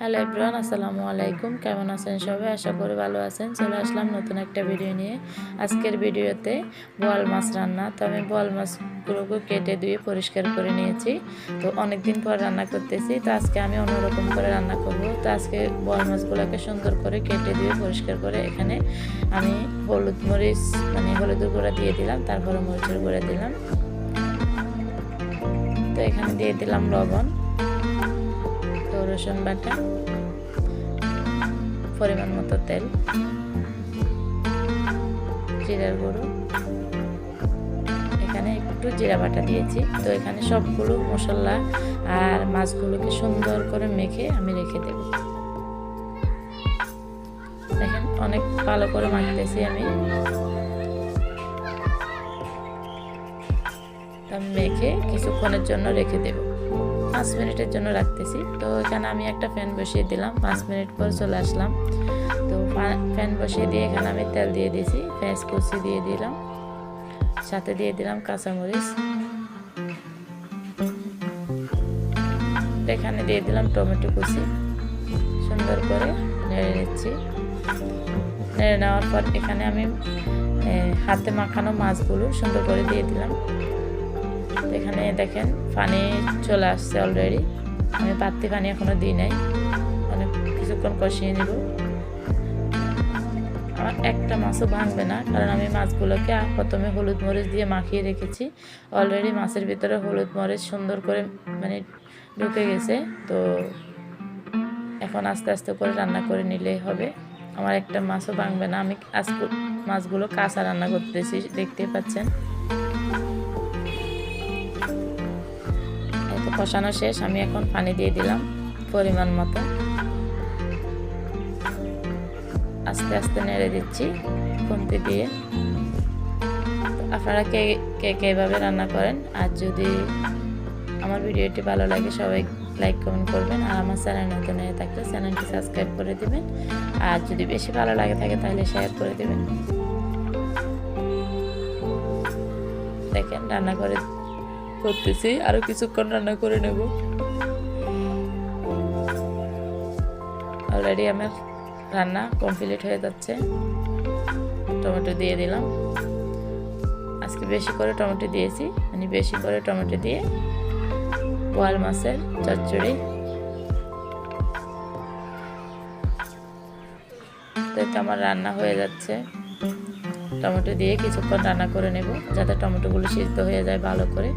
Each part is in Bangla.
হ্যালো এভরিওয়ান আসসালামু আলাইকুম। কেমন আছেন সবাই? আশা করি ভালো আছেন। চলে আসলাম নতুন একটা ভিডিও নিয়ে। আজকের ভিডিওতে বোয়াল মাছ রান্না। তো আমি বোয়াল মাছগুলোকে কেটে ধুয়ে পরিষ্কার করে নিয়েছি। তো অনেক দিন পর রান্না করতেছি। তো আজকে আমি অন্যরকম করে রান্না করব। তো আজকে বোয়াল মাছগুলোকে সুন্দর করে কেটে ধুয়ে পরিষ্কার করে এখানে আমি হলুদ মরিচ মানে হলুদের গুঁড়া দিয়ে দিলাম। তারপরে মরিচের গুঁড়া দিলাম। তো এখানে দিয়ে দিলাম লবণ। রসুন বাটা, পরিমাণ মতো তেল, জিরার গুঁড়ো। এখানে একটু জিরা বাটা দিয়েছি। তো এখানে সবগুলো মশলা আর মাছগুলোকে সুন্দর করে মেখে আমি রেখে দেব। দেখেন, অনেক ভালো করে মাখতেছি আমি। মেখে কিছুক্ষণের জন্য রেখে দেবো। পাঁচ মিনিটের জন্য রাখতেছি। তো এখানে আমি একটা ফ্যান বসিয়ে দিলাম, পাঁচ মিনিট পর চলে আসলাম। তো ফ্যান বসিয়ে দিয়ে এখানে আমি তেল দিয়ে দিয়েছি পেঁয়াজ কুচি দিয়ে দিলাম, সাথে দিয়ে দিলাম কাঁচামরিচ। এখানে দিয়ে দিলাম টমেটো কুচি, সুন্দর করে নেড়ে নিচ্ছি। নেড়ে নেওয়ার পর এখানে আমি হাতে মাখানো মাছগুলো সুন্দর করে দিয়ে দিলাম। এখানে দেখেন পানি চলে আসছে অলরেডি আমি পাত্তি পানি এখনও দিই নাই। অনেক কিছুক্ষণ কষিয়ে নেব। আমার একটা মাছও ভাঙবে না, কারণ আমি মাছগুলোকে প্রথমে হলুদ মরিচ দিয়ে মাখিয়ে রেখেছি। অলরেডি মাছের ভিতরে হলুদ মরিচ সুন্দর করে মানে ঢুকে গেছে। তো এখন আস্তে আস্তে করে রান্না করে নিলেই হবে। আমার একটা মাছও ভাঙবে না। আমি আজ মাছগুলো কাঁচা রান্না করতেছি, দেখতে পাচ্ছেন। কষানো শেষ, আমি এখন পানি দিয়ে দিলাম পরিমাণ মতো। আস্তে আস্তে নেড়ে দিচ্ছি খুন্তি দিয়ে। আপনারা কে কে কে এভাবে রান্না করেন? আর যদি আমার ভিডিওটি ভালো লাগে, সবাই লাইক কমেন্ট করবেন। আর আমার চ্যানেল নতুন হয়ে থাকলে চ্যানেলটি সাবস্ক্রাইব করে দেবেন। আর যদি বেশি ভালো লাগে থাকে, তাহলে শেয়ার করে দেবেন। দেখেন, রান্না করে করতেছি আরও কিছুক্ষণ রান্না করে নেব। অলরেডি আমার রান্না কমপ্লিট হয়ে যাচ্ছে। টমেটো দিয়ে দিলাম। আজকে বেশি করে টমেটো দিয়েছি। মানে বেশি করে টমেটো দিয়ে বোয়াল মাছের চচ্চড়ি। আমার রান্না হয়ে যাচ্ছে। টমেটো দিয়ে কিছুক্ষণ রান্না করে নেব, যাতে টমেটোগুলো সিদ্ধ হয়ে যায় ভালো করে।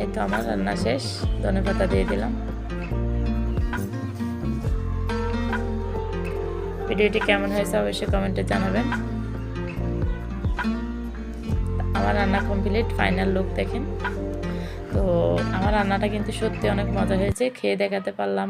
এই তো আমার রান্না শেষ। ধনে পাতা দিয়ে দিলাম। ভিডিওটি কেমন হয়েছে অবশ্যই কমেন্টে জানাবেন। আমার রান্না কমপ্লিট ফাইনাল লুক দেখেন। তো আমার রান্নাটা কিন্তু সত্যি অনেক মজা হয়েছে। খেয়ে দেখাতে পারলাম।